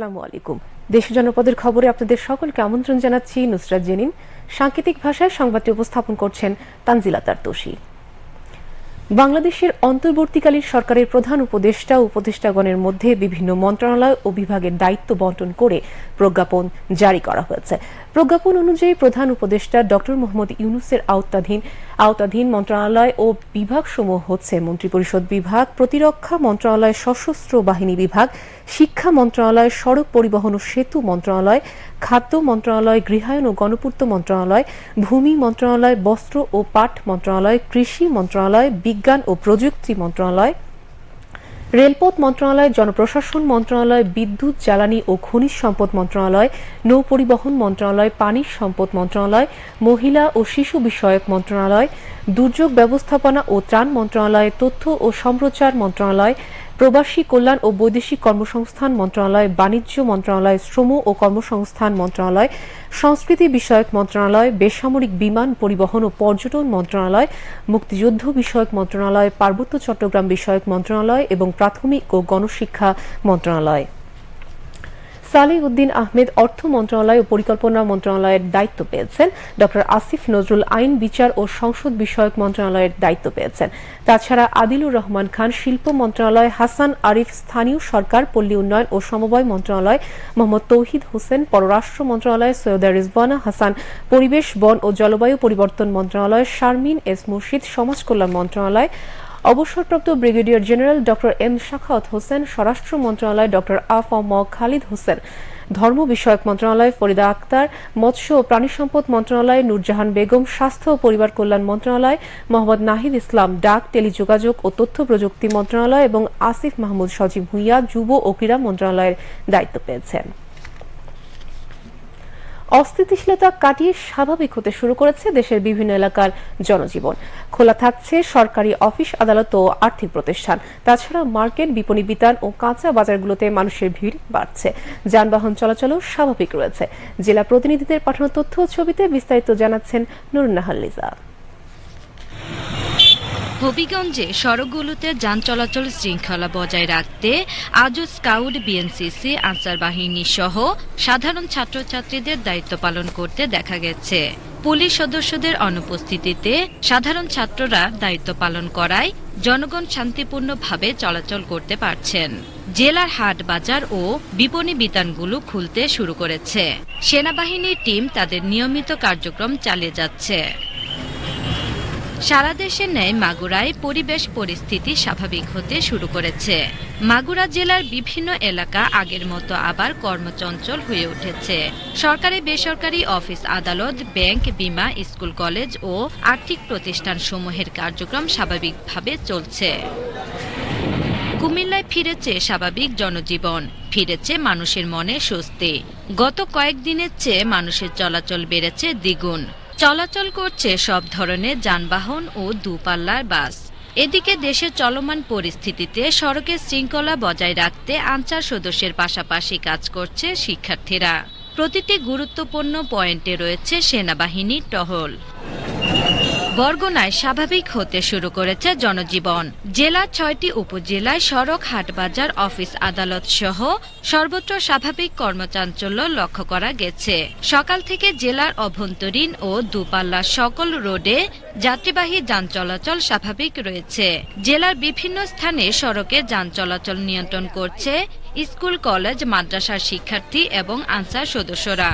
আসসালামু আলাইকুম। দেশ জনপদের খবরে আপনাদের সকলকে আমন্ত্রণ জানাচ্ছি নুসরাত জেনিন। সাংকেতিক ভাষায় সংবাদটি উপস্থাপন করছেন তানজিলা তারতোষী বাংলাদেশের অন্তর্বর্তীকালীন সরকারের প্রধান উপদেষ্টা উপদেষ্টাগণের মধ্যে বিভিন্ন মন্ত্রণালয় ও বিভাগের দায়িত্ব বন্টন করে প্রজ্ঞাপন জারি করা হয়েছে। প্রজ্ঞাপন অনুযায়ী প্রধান উপদেষ্টা ডক্টর মোহাম্মদ ইউনুসের আওতাধীন আওতাধীন মন্ত্রণালয় ও বিভাগসমূহ হচ্ছে মন্ত্রিপরিষদ বিভাগ, প্রতিরক্ষা মন্ত্রণালয়, সশস্ত্র বাহিনী বিভাগ, শিক্ষা মন্ত্রণালয়, সড়ক পরিবহন ও সেতু মন্ত্রণালয়, খাদ্য মন্ত্রণালয়, গৃহায়ন ও গণপূর্ত মন্ত্রণালয়, ভূমি মন্ত্রণালয়, বস্ত্র ও পাট মন্ত্রণালয়, কৃষি মন্ত্রণালয়, বিজ্ঞান ও প্রযুক্তি মন্ত্রণালয় রেলপথ মন্ত্রণালয়, জনপ্রশাসন মন্ত্রণালয়, বিদ্যুৎ, জ্বালানি ও খনিজ সম্পদ মন্ত্রণালয় নৌ পরিবহন মন্ত্রণালয়, পানি সম্পদ মন্ত্রণালয়, মহিলা ও শিশু বিষয়ক মন্ত্রণালয়, দুর্যোগ ব্যবস্থাপনা ও ত্রাণ মন্ত্রণালয়, তথ্য ও সম্প্রচার মন্ত্রণালয় প্রবাসী কল্যাণ ও বৈদেশিক কর্মসংস্থান মন্ত্রণালয়, বাণিজ্য মন্ত্রণালয়, শ্রম ও কর্মসংস্থান মন্ত্রণালয়, সংস্কৃতি বিষয়ক মন্ত্রণালয়, বেসামরিক বিমান পরিবহন ও পর্যটন মন্ত্রণালয়, মুক্তিযুদ্ধ বিষয়ক মন্ত্রণালয়, পার্বত্য চট্টগ্রাম বিষয়ক মন্ত্রণালয় এবং প্রাথমিক ও গণশিক্ষা মন্ত্রণালয়। সালেহ উদ্দিন আহমেদ অর্থ মন্ত্রণালয় ও পরিকল্পনা মন্ত্রণালয়ের দায়িত্ব পেয়েছেন। ডক্টর আসিফ নজরুল আইন, বিচার ও সংসদ বিষয়ক মন্ত্রণালয়ের দায়িত্ব পেয়েছেন। তাছাড়া আদিলুর রহমান খান, শিল্প মন্ত্রণালয়, হাসান আরিফ, স্থানীয় সরকার, পল্লী উন্নয়ন ও সমবায় মন্ত্রণালয়, মোহাম্মদ তৌহিদ হোসেন, পররাষ্ট্র মন্ত্রণালয়, সৈয়দা রিজবানা হাসান, পরিবেশ, বন ও জলবায়ু পরিবর্তন মন্ত্রণালয়, শারমিন এস মুর্শিদ, সমাজ কল্যাণ মন্ত্রণালয় অবসরপ্রাপ্ত brigadier general doctor M Shakhawat Hossain, স্বরাষ্ট্র মন্ত্রণালয় ডক্টর ম খালিদ হোসেন, ধর্ম বিষয়ক মন্ত্রণালয় ফরিদা আক্তার, মৎস্য ও প্রাণী সম্পদ মন্ত্রণালয় নূরজাহান বেগম, স্বাস্থ্য ও পরিবার কল্যাণ মন্ত্রণালয় মোহাম্মদ নাহিদ ইসলাম, ডাক, টেলিযোগাযোগ ও তথ্য প্রযুক্তি মন্ত্রণালয় এবং আসিফ মাহমুদ সজীব ভুইয়া যুব ও ক্রীড়া মন্ত্রণালয়ের দায়িত্ব পেয়েছেন। অস্থিতিশীলতা কাটিয়ে স্বাভাবিক হতে শুরু করেছে দেশের বিভিন্ন এলাকার জনজীবন। খোলা থাকছে সরকারি অফিস, আদালত ও আর্থিক প্রতিষ্ঠান। তাছাড়া মার্কেট, বিপণী বিতান ও কাঁচা বাজারগুলোতে মানুষের ভিড় বাড়ছে। যানবাহন চলাচলও স্বাভাবিক রয়েছে। জেলা প্রতিনিধিদের পাঠানো তথ্য ও ছবিতে বিস্তারিত জানাচ্ছেন নুরুন্নাহাল লিজা। হবিগঞ্জে সড়কগুলোতে যান চলাচল শৃঙ্খলা বজায় রাখতে আজও স্কাউট, বিএনসিসি, আনসার বাহিনী সহ সাধারণ ছাত্রছাত্রীদের দায়িত্ব পালন করতে দেখা গেছে। পুলিশ সদস্যদের অনুপস্থিতিতে সাধারণ ছাত্ররা দায়িত্ব পালন করায় জনগণ শান্তিপূর্ণভাবে চলাচল করতে পারছেন। জেলার হাট বাজার ও বিপণী বিতানগুলো খুলতে শুরু করেছে। সেনাবাহিনীর টিম তাদের নিয়মিত কার্যক্রম চালিয়ে যাচ্ছে। সারা দেশের ন্যায় মাগুরায় পরিবেশ পরিস্থিতি স্বাভাবিক হতে শুরু করেছে। মাগুরা জেলার বিভিন্ন এলাকা আগের মতো আবার কর্মচঞ্চল হয়ে উঠেছে। সরকারি, বেসরকারি অফিস আদালত, ব্যাংক, বিমা, স্কুল, কলেজ ও আর্থিক প্রতিষ্ঠান সমূহের কার্যক্রম স্বাভাবিকভাবে চলছে। কুমিল্লায় ফিরেছে স্বাভাবিক জনজীবন, ফিরেছে মানুষের মনে স্বস্তি। গত কয়েকদিনের চেয়ে মানুষের চলাচল বেড়েছে দ্বিগুণ। চলাচল করছে সব ধরনের যানবাহন ও দূপাল্লার বাস। এদিকে দেশে চলমান পরিস্থিতিতে সড়কের শৃঙ্খলা বজায় রাখতে আনসার সদস্যের পাশাপাশি কাজ করছে শিক্ষার্থীরা। প্রতিটি গুরুত্বপূর্ণ পয়েন্টে রয়েছে সেনাবাহিনীর টহল। বরগুনায় স্বাভাবিক হতে শুরু করেছে জনজীবন। জেলার ছয়টি উপজেলায় সড়ক, হাটবাজার, অফিস আদালত সহ সর্বত্র স্বাভাবিক কর্মচাঞ্চল্য লক্ষ্য করা গেছে। সকাল থেকে জেলার অভ্যন্তরীণ ও দুপাল্লার সকল রোডে যাত্রীবাহী যান চলাচল স্বাভাবিক রয়েছে। জেলার বিভিন্ন স্থানে সড়কে যান চলাচল নিয়ন্ত্রণ করছে স্কুল, কলেজ, মাদ্রাসার শিক্ষার্থী এবং আনসার সদস্যরা।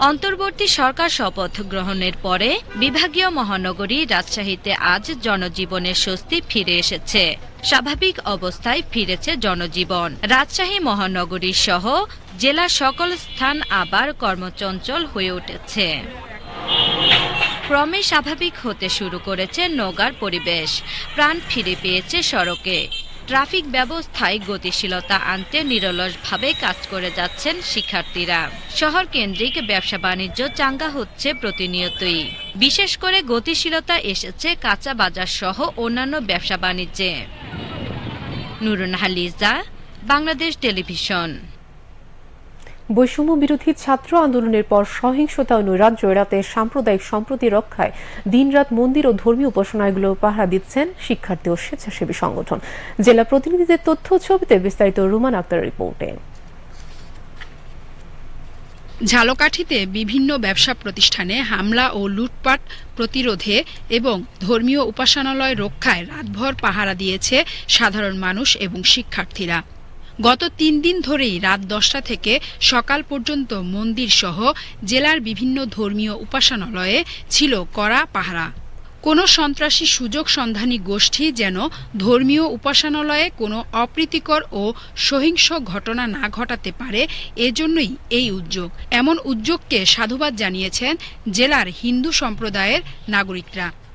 অন্তর্বর্তী সরকার শপথ গ্রহণের পরে বিভাগীয় মহানগরী রাজশাহীতে আজ জনজীবনের স্বস্তি ফিরে এসেছে। স্বাভাবিক অবস্থায় ফিরেছে জনজীবন। রাজশাহী মহানগরী সহ জেলার সকল স্থান আবার কর্মচঞ্চল হয়ে উঠেছে। ক্রমে স্বাভাবিক হতে শুরু করেছে নগার পরিবেশ। প্রাণ ফিরে পেয়েছে সড়কে। ট্রাফিক ব্যবস্থায় গতিশীলতা আনতে নিরলসভাবে কাজ করে যাচ্ছেন শিক্ষার্থীরা। শহর কেন্দ্রিক ব্যবসা বাণিজ্য চাঙ্গা হচ্ছে প্রতিনিয়তই। বিশেষ করে গতিশীলতা এসেছে কাঁচা বাজার সহ অন্যান্য ব্যবসা বাণিজ্যে। নুরুন হালিজা বাংলাদেশ টেলিভিশন। বৈষম্য বিরোধী ছাত্র আন্দোলনের পর সহিংসতা ও নৈরাজ্য এড়াতে সাম্প্রদায়িক সম্প্রতি রক্ষায় দিনরাত মন্দির ও ধর্মীয় উপাসনাগুলো পাহারা দিচ্ছেন শিক্ষার্থী ও স্বেচ্ছাসেবী সংগঠন। জেলা প্রতিনিধিদের তথ্য ছবিতে বিস্তারিত রুমান আক্তার রিপোর্টে। ঝালকাঠিতে বিভিন্ন ব্যবসা প্রতিষ্ঠানে হামলা ও লুটপাট প্রতিরোধে এবং ধর্মীয় উপাসনালয় রক্ষায় রাতভর পাহারা দিয়েছে সাধারণ মানুষ এবং শিক্ষার্থীরা। গত তিন দিন ধরেই রাত দশটা থেকে সকাল পর্যন্ত মন্দির সহ জেলার বিভিন্ন ধর্মীয় উপাসনালয়ে ছিল কড়া পাহারা। কোনো সন্ত্রাসী সুযোগ সন্ধানী গোষ্ঠী যেন ধর্মীয় উপাসনালয়ে কোনো অপ্রীতিকর ও সহিংস ঘটনা না ঘটাতে পারে, এজন্যই এই উদ্যোগ। এমন উদ্যোগকে সাধুবাদ জানিয়েছেন জেলার হিন্দু সম্প্রদায়ের নাগরিকরা।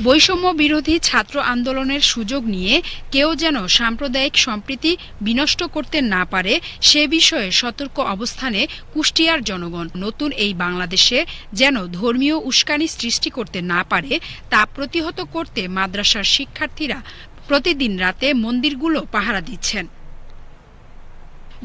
বৈষম্য বিরোধী ছাত্র আন্দোলনের সুযোগ নিয়ে কেউ যেন সাম্প্রদায়িক সম্প্রীতি বিনষ্ট করতে না পারে, সে বিষয়ে সতর্ক অবস্থানে কুষ্টিয়ার জনগণ। নতুন এই বাংলাদেশে যেন ধর্মীয় উস্কানি সৃষ্টি করতে না পারে, তা প্রতিহত করতে মাদ্রাসার শিক্ষার্থীরা প্রতিদিন রাতে মন্দিরগুলো পাহারা দিচ্ছেন।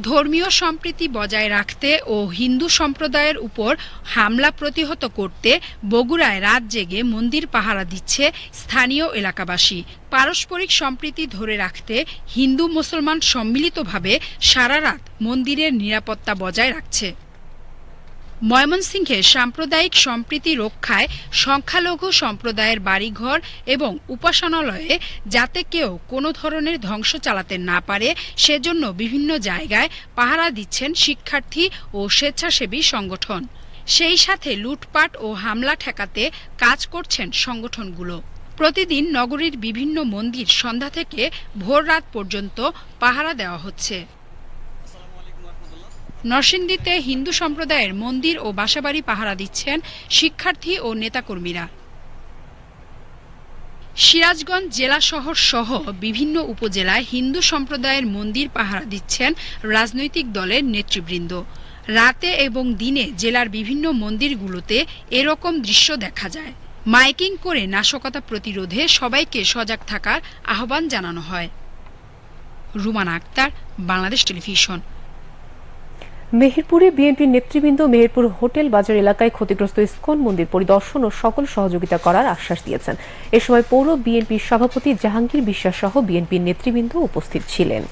ধর্মীয় সম্প্রীতি বজায় রাখতে ও হিন্দু সম্প্রদায়ের উপর হামলা প্রতিহত করতে বগুড়ায় রাত জেগে মন্দির পাহারা দিচ্ছে স্থানীয় এলাকাবাসী। পারস্পরিক সম্প্রীতি ধরে রাখতে হিন্দু মুসলমান সম্মিলিতভাবে সারা রাত মন্দিরের নিরাপত্তা বজায় রাখছে। ময়মনসিংহে সাম্প্রদায়িক সম্প্রীতি রক্ষায় সংখ্যালঘু সম্প্রদায়ের বাড়িঘর এবং উপাসনালয়ে যাতে কেউ কোনো ধরনের ধ্বংস চালাতে না পারে, সেজন্য বিভিন্ন জায়গায় পাহারা দিচ্ছেন শিক্ষার্থী ও স্বেচ্ছাসেবী সংগঠন। সেই সাথে লুটপাট ও হামলা ঠেকাতে কাজ করছেন সংগঠনগুলো। প্রতিদিন নগরীর বিভিন্ন মন্দির সন্ধ্যা থেকে ভোর রাত পর্যন্ত পাহারা দেওয়া হচ্ছে। নরসিংদীতে হিন্দু সম্প্রদায়ের মন্দির ও বাসাবাড়ি পাহারা দিচ্ছেন শিক্ষার্থী ও নেতাকর্মীরা। সিরাজগঞ্জ জেলা শহর সহ বিভিন্ন উপজেলায় হিন্দু সম্প্রদায়ের মন্দির পাহারা দিচ্ছেন রাজনৈতিক দলের নেতৃবৃন্দ। রাতে এবং দিনে জেলার বিভিন্ন মন্দিরগুলোতে এরকম দৃশ্য দেখা যায়। মাইকিং করে নাশকতা প্রতিরোধে সবাইকে সজাগ থাকার আহ্বান জানানো হয়। রুমানা আক্তার, বাংলাদেশ টেলিভিশন। মেহেরপুরে বিএনপির নেতৃবৃন্দ মেহেরপুর হোটেল বাজার এলাকায় ক্ষতিগ্রস্ত ইস্কন মন্দির পরিদর্শন ও সকল সহযোগিতা করার আশ্বাস দিয়েছেন। এ সময় পৌর বিএনপির সভাপতি জাহাঙ্গীর বিশ্বাস সহ বিএনপির নেতৃবৃন্দ উপস্থিত ছিলেন।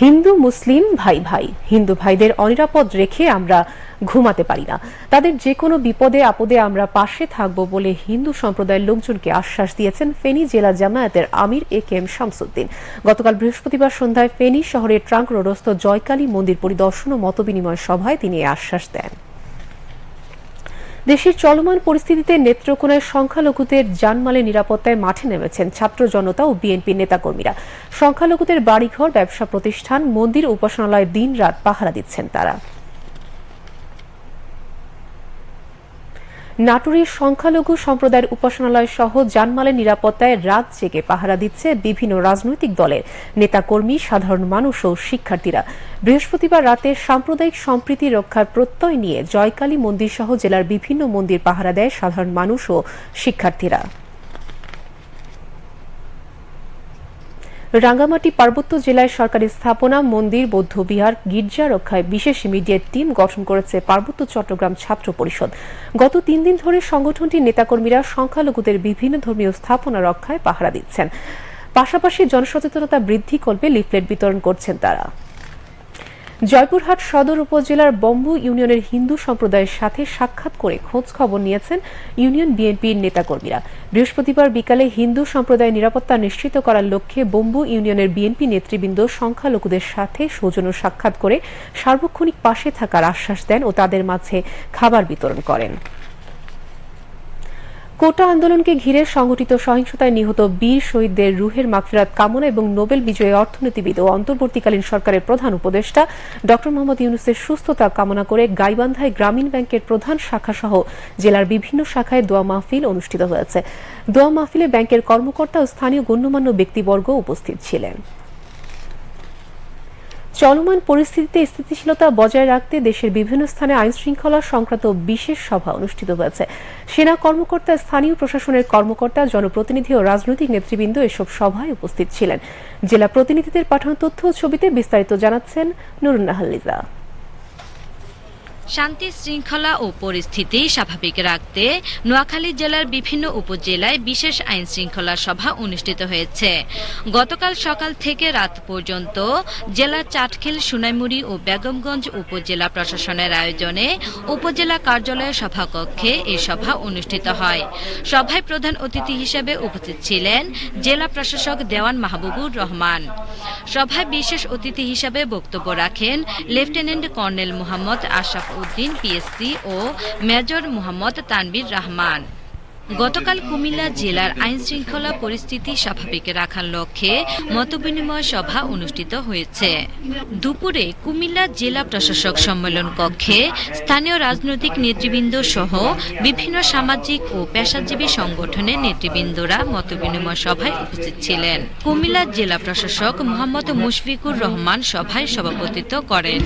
হিন্দু, মুসলিম ভাই ভাই। হিন্দু ভাইদের অনিরাপদ রেখে আমরা ঘুমাতে পারি না। তাদের যে কোনো বিপদে, আপদে আমরা পাশে থাকব বলে হিন্দু সম্প্রদায়ের লোকজনকে আশ্বাস দিয়েছেন ফেনী জেলা জামায়াতের আমির এ কে এম শামসুদ্দিন। গতকাল বৃহস্পতিবার সন্ধ্যায় ফেনী শহরের ট্রাঙ্ক রোডস্থ জয়কালী মন্দির পরিদর্শন ও মতবিনিময় সভায় তিনি আশ্বাস দেন। দেশের চলমান পরিস্থিতিতে নেত্রকোনায় সংখ্যালঘুদের জানমালের নিরাপত্তায় মাঠে নেমেছেন ছাত্র জনতা ও বিএনপি নেতাকর্মীরা। সংখ্যালঘুদের বাড়িঘর, ব্যবসা প্রতিষ্ঠান, মন্দির উপাসনালয় দিন রাত পাহারা দিচ্ছেন তারা। নাটোরের সংখ্যালঘু সম্প্রদায়ের উপাসনালয় সহ জানমালের নিরাপত্তায় রাত জেগে পাহারা দিচ্ছে বিভিন্ন রাজনৈতিক দলের নেতাকর্মী, সাধারণ মানুষ ও শিক্ষার্থীরা। বৃহস্পতিবার রাতে সাম্প্রদায়িক সম্প্রীতি রক্ষার প্রত্যয় নিয়ে জয়কালী মন্দির সহ জেলার বিভিন্ন মন্দির পাহারা দেয় সাধারণ মানুষ ও শিক্ষার্থীরা। রাঙ্গামাটি পার্বত্য জেলায় সরকারি স্থাপনা, মন্দির বৌদ্ধবিহার গির্জা রক্ষায় বিশেষ ইমিডিয়েট টিম গঠন করেছে পার্বত্য চট্টগ্রাম ছাত্র পরিষদ। গত তিন দিন ধরে সংগঠনটির নেতাকর্মীরা সংখ্যালঘুদের বিভিন্ন ধর্মীয় স্থাপনা রক্ষায় পাহারা দিচ্ছেন। পাশাপাশি জনসচেতনতা বৃদ্ধি করবে লিফলেট বিতরণ করছেন তারা। জয়পুরহাট সদর উপজেলার বম্বু ইউনিয়নের হিন্দু সম্প্রদায়ের সাথে সাক্ষাৎ করে খোঁজ খবর নিয়েছেন ইউনিয়ন বিএনপির নেতাকর্মীরা। বৃহস্পতিবার বিকালে হিন্দু সম্প্রদায়ের নিরাপত্তা নিশ্চিত করার লক্ষ্যে বম্বু ইউনিয়নের বিএনপি নেতৃবৃন্দ সংখ্যালঘুদের সাথে সৌজন্য সাক্ষাৎ করে সার্বক্ষণিক পাশে থাকার আশ্বাস দেন ও তাদের মাঝে খাবার বিতরণ করেন। কোটা আন্দোলনকে ঘিরে সংঘটিত সহিংসতায় নিহত বীর শহীদদের রুহের মাগফিরাত কামনা এবং নোবেল বিজয়ী অর্থনীতিবিদ ও অন্তর্বর্তীকালীন সরকারের প্রধান উপদেষ্টা ড. মোহাম্মদ ইউনুসের সুস্থতা কামনা করে গাইবান্ধায় গ্রামীণ ব্যাংকের প্রধান শাখা সহ জেলার বিভিন্ন শাখায় দোয়া মাহফিল অনুষ্ঠিত হয়েছে। দোয়া মাহফিলে ব্যাংকের কর্মকর্তা ও স্থানীয় গণ্যমান্য ব্যক্তিবর্গ উপস্থিত ছিলেন। চলমান পরিস্থিতিতে স্থিতিশীলতা বজায় রাখতে দেশের বিভিন্ন স্থানে আইন শৃঙ্খলা সংক্রান্ত বিশেষ সভা অনুষ্ঠিত হয়েছে। সেনা কর্মকর্তা, স্থানীয় প্রশাসনের কর্মকর্তা, জনপ্রতিনিধি ও রাজনৈতিক নেতৃবৃন্দ এসব সভায় উপস্থিত ছিলেন। জেলা প্রতিনিধিদের পাঠানো তথ্য ও ছবিতে বিস্তারিত জানাচ্ছেন নুরুন্নাহাল লিজা শান্তি শৃঙ্খলা ও পরিস্থিতি স্বাভাবিক রাখতে নোয়াখালী জেলার বিভিন্ন উপজেলায় বিশেষ আইন শৃঙ্খলা সভা অনুষ্ঠিত হয়েছে। গতকাল সকাল থেকে রাত পর্যন্ত জেলা চাটখিল, সুনাইমুড়ি ও বেগমগঞ্জ উপজেলা প্রশাসনের আয়োজনে উপজেলা কার্যালয় সভাকক্ষে এই সভা অনুষ্ঠিত হয়। সভায় প্রধান অতিথি হিসেবে উপস্থিত ছিলেন জেলা প্রশাসক দেওয়ান মাহবুবুর রহমান। সভায় বিশেষ অতিথি হিসেবে বক্তব্য রাখেন lieutenant colonel Mohammad Ashraf Uddin PSC ও মেজর মোহাম্মদ তানবির রহমান। গতকাল কুমিল্লা জেলার আইন শৃঙ্খলা পরিস্থিতি স্বাভাবিক রাখার লক্ষ্যে মতবিনিময় সভা অনুষ্ঠিত হয়েছে। দুপুরে কুমিল্লা জেলা প্রশাসক সম্মেলন কক্ষে স্থানীয় রাজনৈতিক নেতৃবৃন্দ সহ বিভিন্ন সামাজিক ও পেশাজীবী সংগঠনের নেতৃবৃন্দরা মতবিনিময় সভায় উপস্থিত ছিলেন। কুমিল্লা জেলা প্রশাসক মোহাম্মদ মুশফিকুর রহমান সভায় সভাপতিত্ব করেন।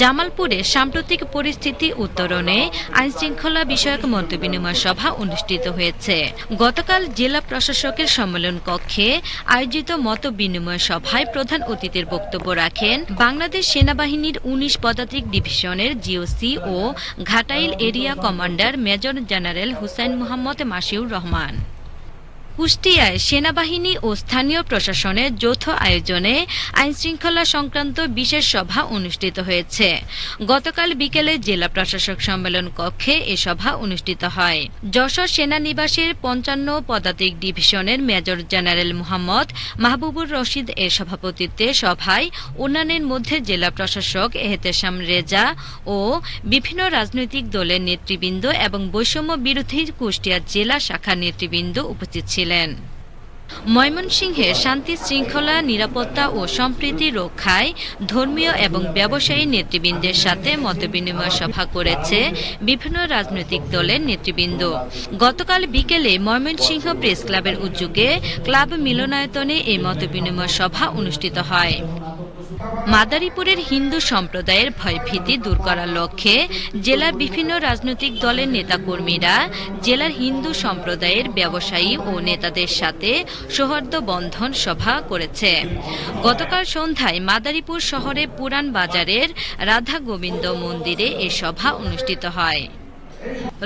জামালপুরে সাম্প্রতিক পরিস্থিতি উত্তরণে আইন শৃঙ্খলা বিষয়ক মতবিনিময় সভা অনুষ্ঠিত হয়েছে। গতকাল জেলা প্রশাসকের সম্মেলন কক্ষে আয়োজিত মত বিনিময় সভায় প্রধান অতিথির বক্তব্য রাখেন বাংলাদেশ সেনাবাহিনীর উনিশ পদাতিক ডিভিশনের জিওসি ও Ghatail area commander major general Hussain Mohammad Masiur Rahman. কুষ্টিয়ায় সেনাবাহিনী ও স্থানীয় প্রশাসনের যৌথ আয়োজনে আইন শৃঙ্খলা সংক্রান্ত বিশেষ সভা অনুষ্ঠিত হয়েছে। গতকাল বিকেলে জেলা প্রশাসক সম্মেলন কক্ষে এ সভা অনুষ্ঠিত হয়। যশোর সেনানিবাসের পঞ্চান্ন পদাতিক ডিভিশনের মেজর জেনারেল মোহাম্মদ মাহবুবুর রশিদ এর সভাপতিত্বে সভায় অন্যান্যের মধ্যে জেলা প্রশাসক এহতেশাম রেজা ও বিভিন্ন রাজনৈতিক দলের নেতৃবৃন্দ এবং বৈষম্য বিরোধী কুষ্টিয়া জেলা শাখা নেতৃবৃন্দ উপস্থিত ছিলেন। ছিলেন ময়মনসিংহে শান্তি শৃঙ্খলা, নিরাপত্তা ও সম্প্রীতি রক্ষায় ধর্মীয় এবং ব্যবসায়ী নেতৃবৃন্দের সাথে মতবিনিময় সভা করেছে বিভিন্ন রাজনৈতিক দলের নেতৃবৃন্দ। গতকাল বিকেলে ময়মনসিংহ প্রেস ক্লাবের উদ্যোগে ক্লাব মিলনায়তনে এই মতবিনিময় সভা অনুষ্ঠিত হয়। মাদারীপুরের হিন্দু সম্প্রদায়ের ভয়ভীতি দূর করার লক্ষ্যে জেলার বিভিন্ন রাজনৈতিক দলের নেতাকর্মীরা জেলার হিন্দু সম্প্রদায়ের ব্যবসায়ী ও নেতাদের সাথে সৌহার্দ্য বন্ধন সভা করেছে। গতকাল সন্ধ্যায় মাদারীপুর শহরে পুরান বাজারের রাধা গোবিন্দ মন্দিরে এ সভা অনুষ্ঠিত হয়।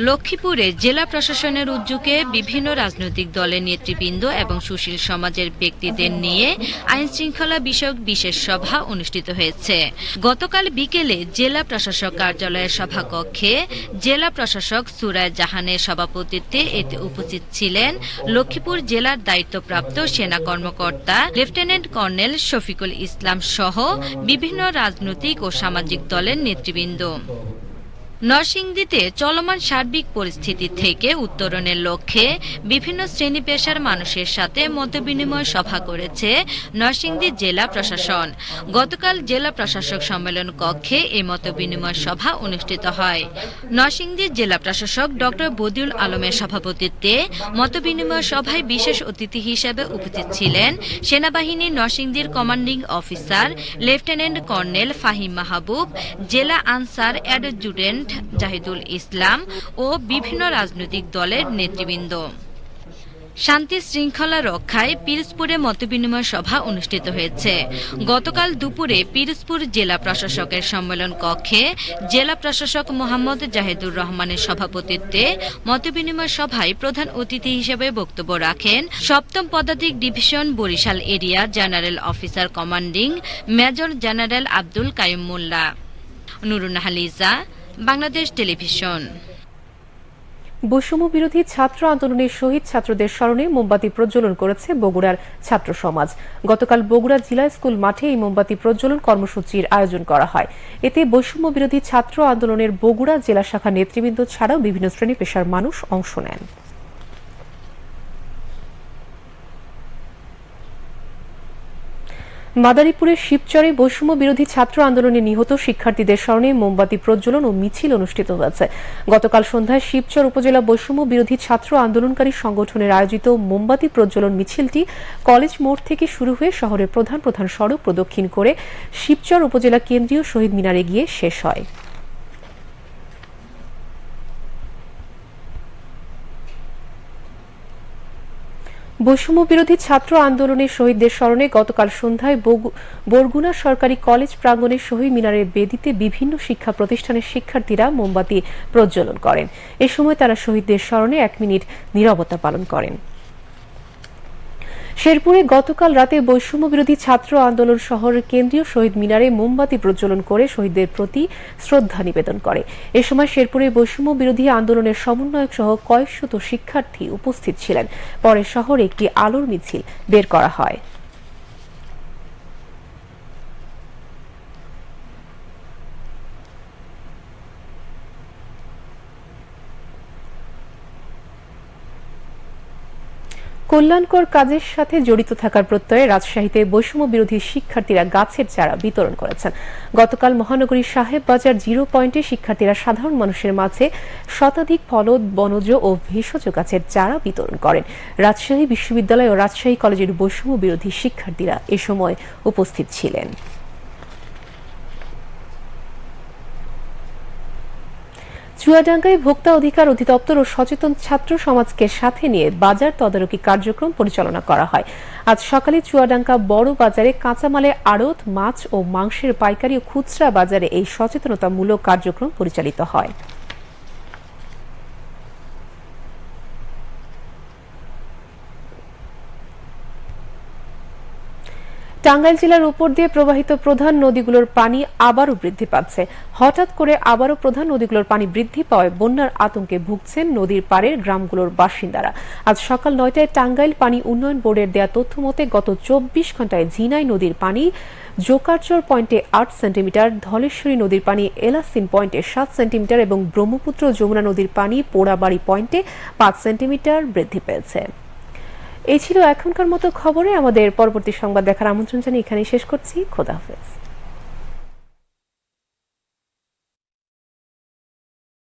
লক্ষ্মীপুরে জেলা প্রশাসনের উদ্যোগে বিভিন্ন রাজনৈতিক দলের নেতৃবৃন্দ এবং সুশীল সমাজের ব্যক্তিদের নিয়ে আইন শৃঙ্খলা বিষয়ক বিশেষ সভা অনুষ্ঠিত হয়েছে। গতকাল বিকেলে জেলা প্রশাসক কার্যালয়ের সভাকক্ষে জেলা প্রশাসক সুরায় জাহানের সভাপতিত্বে এতে উপস্থিত ছিলেন লক্ষ্মীপুর জেলার দায়িত্বপ্রাপ্ত সেনা কর্মকর্তা, লেফটেন্যান্ট কর্নেল শফিকুল ইসলাম সহ বিভিন্ন রাজনৈতিক ও সামাজিক দলের নেতৃবৃন্দ। নরসিংদীতে চলমান সার্বিক পরিস্থিতি থেকে উত্তরণের লক্ষ্যে বিভিন্ন শ্রেণি পেশার মানুষের সাথে মতবিনিময় সভা করেছে নরসিংদী জেলা প্রশাসন। গতকাল জেলা প্রশাসক সম্মেলন কক্ষে এই মতবিনিময় সভা অনুষ্ঠিত হয়। নরসিংদী জেলা প্রশাসক ডক্টর বদিউল আলমের সভাপতিত্বে মতবিনিময় সভায় বিশেষ অতিথি হিসেবে উপস্থিত ছিলেন সেনাবাহিনীর নরসিংদীর commanding officer lieutenant colonel Fahim Mahbub, জেলা আনসার অ্যাডজুটেন্ট জাহিদুল ইসলাম ও বিভিন্ন রাজনৈতিক দলের নেতৃবৃন্দ। শান্তি শৃঙ্খলা রক্ষায় পিরোজপুরে মতবিনিময় সভা অনুষ্ঠিত হয়েছে। গতকাল দুপুরে পিরোজপুর জেলা প্রশাসকের সম্মেলন কক্ষে জেলা প্রশাসক মোহাম্মদ জাহিদুর রহমানের সভাপতিত্বে মতবিনিময় সভায় প্রধান অতিথি হিসেবে বক্তব্য রাখেন সপ্তম পদাতিক division Barisal area general officer commanding major general Abdul Kaim Molla. নুরুন্নাহালিজা Bangladesh television. বৈষম্য বিরোধী ছাত্র আন্দোলনের শহীদ ছাত্রদের স্মরণে মোমবাতি প্রজ্বলন করেছে বগুড়ার ছাত্র সমাজ। গতকাল বগুড়া জেলা স্কুল মাঠে এই মোমবাতি প্রজ্বলন কর্মসূচির আয়োজন করা হয়। এতে বৈষম্য বিরোধী ছাত্র আন্দোলনের বগুড়া জেলা শাখা নেতৃবৃন্দ ছাড়াও বিভিন্ন শ্রেণি পেশার মানুষ অংশ নেন। মাদারীপুরের শিবচরে বৈষম্য বিরোধী ছাত্র আন্দোলনে নিহত শিক্ষার্থীদের স্মরণে মোমবাতি প্রজ্বলন ও মিছিল অনুষ্ঠিত হয়েছে। গতকাল সন্ধ্যায় শিবচর উপজেলা বৈষম্য বিরোধী ছাত্র আন্দোলনকারী সংগঠনের আয়োজিত মোমবাতি প্রজ্বলন মিছিলটি কলেজ মোড় থেকে শুরু হয়ে শহরের প্রধান প্রধান সড়ক প্রদক্ষিণ করে শিবচর উপজেলা কেন্দ্রীয় শহীদ মিনারে গিয়ে শেষ হয়। বৈষম্য বিরোধী ছাত্র আন্দোলনের শহীদদের স্মরণে গতকাল সন্ধ্যায় বরগুনা সরকারি কলেজ প্রাঙ্গণে শহীদ মিনারের বেদিতে বিভিন্ন শিক্ষা প্রতিষ্ঠানের শিক্ষার্থীরা মোমবাতি প্রজ্বলন করেন। এ সময় তারা শহীদদের স্মরণে এক মিনিট নিরবতা পালন করেন। শেরপুরে গতকাল রাতে বৈষম্য বিরোধী ছাত্র আন্দোলন শহরের কেন্দ্রীয় শহীদ মিনারে মোমবাতি প্রজ্বলন করে শহীদদের প্রতি শ্রদ্ধা নিবেদন করে। এ সময় শেরপুরে বৈষম্য বিরোধী আন্দোলনের সমন্বয়ক সহ কয়েকশত শিক্ষার্থী উপস্থিত ছিলেন। পরে শহরে একটি আলোর মিছিল বের করা হয়। কল্যাণকর কাজের সাথে জড়িত থাকার প্রত্যয়ে রাজশাহীতে বৈষম্য বিরোধী শিক্ষার্থীরা গাছের চারা বিতরণ করেছেন। গতকাল মহানগরীর সাহেব বাজার জিরো পয়েন্টে শিক্ষার্থীরা সাধারণ মানুষের মাঝে শতাধিক ফলদ, বনজ ও ভেষজ গাছের চারা বিতরণ করেন। রাজশাহী বিশ্ববিদ্যালয় ও রাজশাহী কলেজের বৈষম্য বিরোধী শিক্ষার্থীরা এ সময় উপস্থিত ছিলেন। চুয়াডাঙ্গায় ভোক্তা অধিকার অধিদপ্তর ও সচেতন ছাত্র সমাজকে সাথে নিয়ে বাজার তদারকি কার্যক্রম পরিচালনা করা হয়। আজ সকালে চুয়াডাঙ্গা বড় বাজারে কাঁচামালের আড়ত মাছ ও মাংসের পাইকারি ও খুচরা বাজারে এই সচেতনতামূলক কার্যক্রম পরিচালিত হয়। টাঙ্গাইল জেলার উপর দিয়ে প্রবাহিত প্রধান নদীগুলোর পানি আবারও বৃদ্ধি পাচ্ছে। হঠাৎ করে আবারও প্রধান নদীগুলোর পানি বৃদ্ধি পাওয়ায় বন্যার আতঙ্কে ভুগছেন নদীর পাড়ের গ্রামগুলোর বাসিন্দারা। আজ সকাল নয়টায় টাঙ্গাইল পানি উন্নয়ন বোর্ডের দেয়া তথ্য মতে গত চব্বিশ ঘন্টায় ঝিনাই নদীর পানি জোকারচর পয়েন্টে আট সেন্টিমিটার, ধলেশ্বরী নদীর পানি এলাসিন পয়েন্টে সাত সেন্টিমিটার এবং ব্রহ্মপুত্র যমুনা নদীর পানি পোড়াবাড়ি পয়েন্টে পাঁচ সেন্টিমিটার বৃদ্ধি পেয়েছে। এই ছিল এখনকার মতো খবরে আমাদের পরবর্তী সংবাদ দেখার আমন্ত্রণ জানিয়ে এখানেই শেষ করছি। খোদা হাফেজ।